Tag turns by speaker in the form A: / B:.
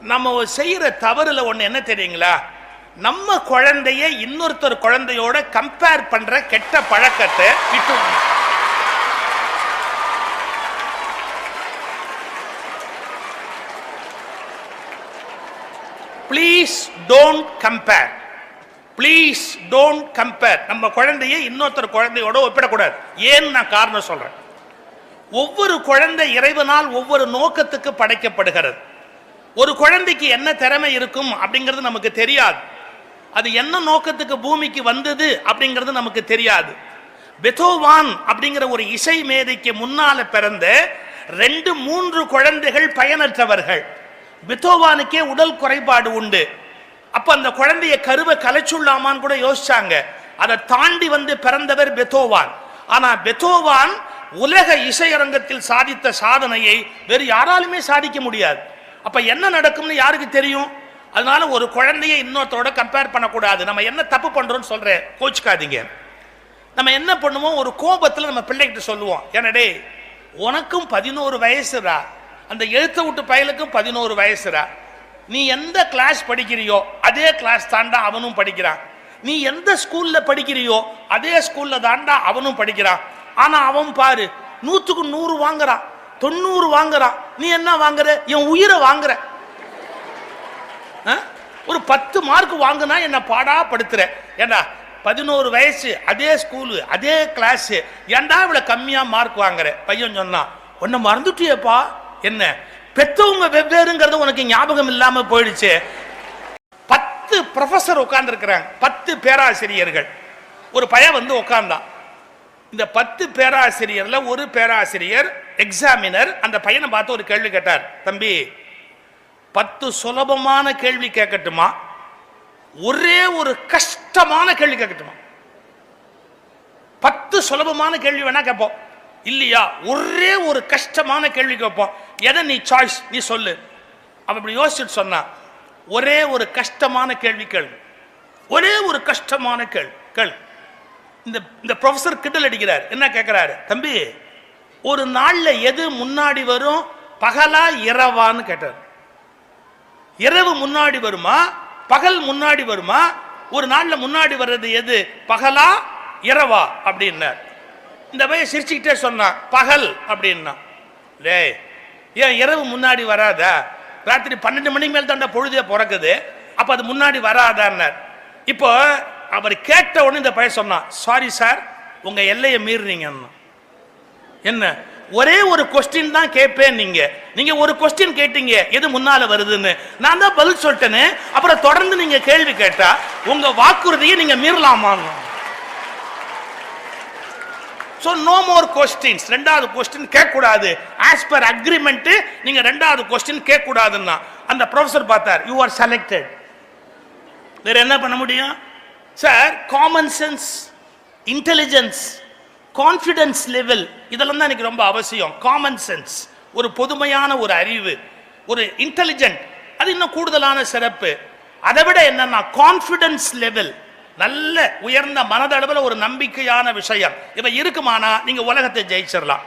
A: நம்ம செய்கிற தவறில் ஒன்று என்ன தெரியுங்களா? நம்ம குழந்தைய இன்னொருத்தர் குழந்தையோட கம்பேர் பண்ற கெட்ட பழக்கத்தை விட்டு please don't compare please don't compare நம்ம குழந்தைய இன்னொருத்தர் குழந்தையோட ஒப்பிடக்கூடாது. ஏன்னு நான் காரணம் சொல்றேன். ஒவ்வொரு குழந்தை இறைவனால் ஒவ்வொரு நோக்கத்துக்கு படைக்கப்படுகிறது. ஒரு குழந்தைக்கு என்ன திறமை இருக்கும் அப்படிங்கிறது நமக்கு தெரியாது. அது என்ன நோக்கத்துக்கு பூமிக்கு வந்தது அப்படிங்கிறது நமக்கு தெரியாது. பெதோவான் அப்படிங்கிற ஒரு இசை மேதைக்கு முன்னால பிறந்த ரெண்டு மூன்று குழந்தைகள் பயனற்றவர்கள். பெத்தோவானுக்கே உடல் குறைபாடு உண்டு. அப்ப அந்த குழந்தைய கருவை கலைச்சுள்ளாமான்னு கூட யோசிச்சாங்க. அதை தாண்டி வந்து பிறந்தவர் பெத்தோவான். ஆனா பெத்தோவான் உலக இசையரங்கத்தில் சாதித்த சாதனையை வேறு யாராலுமே சாதிக்க முடியாது. அப்ப என்ன நடக்கும்னு யாருக்கு தெரியும்? அதனால ஒரு குழந்தைய இன்னொருத்தரோட கம்பேர் பண்ணக்கூடாது. நம்ம என்ன தப்பு பண்றோம்னு சொல்றேன் கோச்சுக்காதீங்க. நம்ம என்ன பண்ணுவோம் ஒரு கோபத்துல நம்ம பிள்ளைகிட்ட சொல்லுவோம். என்னடே உனக்கும் பதினோரு வயசுடா. அந்த எழுத்த விட்டு பயலுக்கும் பதினோரு வயசுடா. நீ எந்த கிளாஸ் படிக்கிறியோ அதே கிளாஸ் தாண்டா அவனும் படிக்கிறான். நீ எந்த ஸ்கூல்ல படிக்கிறியோ அதே ஸ்கூல்ல தாண்டா அவனும் படிக்கிறான். ஆனா அவன் பாரு நூற்றுக்கு நூறு வாங்குறான். தொண்ணூறு வாங்குறான் நீ என்ன வாங்குற? என் உயிரை வாங்குற. ஆ? ஒரு பத்து மார்க் வாங்குனா என்ன பாடா படுத்துற ஏண்டா பதினோரு வயசு அதே ஸ்கூலு அதே கிளாஸ் ஏன்டா இவ்வளவு கம்மியா மார்க் வாங்குற? பையன் சொன்னான் உன்னை மறந்துட்டியேப்பா. என்ன? பெத்தவங்க வெவ்வேறுங்கிறது உனக்கு ஞாபகம் இல்லாம போயிடுச்சு. பத்து ப்ரொஃபசர் உட்கார்ந்துருக்கிறாங்க பத்து பேராசிரியர்கள். ஒரு பையன் வந்து உட்கார்ந்தான். இந்த பத்து பேராசிரியர்ல ஒரு பேராசிரியர் எக்ஸாமினர் அந்த பையனை பார்த்து ஒரு கேள்வி கேட்டார். தம்பி பத்து சுலபமான கேள்வி கேட்கட்டுமா? ஒரே ஒரு கஷ்டமான கேள்வி கேட்கட்டுமா? பத்து சுலபமான கேள்வி வேணா கேட்போம். இல்லையா ஒரே ஒரு கஷ்டமான கேள்வி கேட்போம். எதை நீ சாய்ஸ் நீ சொல்லு. அவன் இப்படி யோசிச்சுட்டு சொன்னான். ஒரே ஒரு கஷ்டமான கேள்வி கேள்வி ஒரே ஒரு கஷ்டமான கேள்வி கேள்வி இந்த இந்த ப்ரொஃபசர் கிட்டல் அடிக்கிறார். என்ன கேட்கிறாரு? தம்பி ஒரு நாளில் எது முன்னாடி வரும்? பகலா இரவான்னு கேட்டார். இரவு முன்னாடி வருமா? பகல் முன்னாடி வருமா? ஒரு நாளில் முன்னாடி வர்றது எது? பகலா இரவா அப்படின்னார். இந்த பையன் சிரிச்சுக்கிட்டே சொன்னான் பகல் அப்படின்னா. டேய் ஏன் இரவு முன்னாடி வராதா? ராத்திரி பன்னெண்டு மணிக்கு மேல் தாண்டா பொழுதே பிறக்குது. அப்போ அது முன்னாடி வராதான்னார். இப்போ அவர் கேட்ட உடனே இந்த பையன் சொன்னான் சாரி சார் உங்கள் எல்லையை மீறினீங்கன்னா. என்ன? ஒரே ஒரு கொஸ்டின் தான் கேட்பேன் நீங்க. நீங்க ஒரு கொஸ்டின் கேட்டீங்க எது முன்னால வருதுன்னு. நான் தான் பதில் சொல்லிட்டேன்னு அப்புறம் தொடர்ந்து நீங்க கேள்வி கேட்டா உங்க வாக்குறுதியை நீங்க மீறலாமாங்க. ஸோ நோ மோர் கொஸ்டின்ஸ் ரெண்டாவது கொஸ்டின் கேட்கக்கூடாது. ஆஸ் பர் அக்ரிமெண்ட்டு நீங்கள் ரெண்டாவது கொஸ்டின் கேட்கக்கூடாதுன்னா. அந்த ப்ரொஃபசர் பார்த்தார் யூ ஆர் செலக்டட் வேறு என்ன பண்ண முடியும்? Sir common sense intelligence confidence level இதெல்லாம் தான் எனக்கு ரொம்ப அவசியம். காமன் சென்ஸ் ஒரு பொதுமையான ஒரு அறிவு ஒரு இன்டெலிஜென்ட் அது இன்னும் கூடுதலான சிறப்பு. அதை விட என்னன்னா கான்ஃபிடன்ஸ் லெவல் நல்ல உயர்ந்த மனதளவில் ஒரு நம்பிக்கையான விஷயம். இவன் இருக்குமானா நீங்கள் உலகத்தை ஜெயிச்சிடலாம்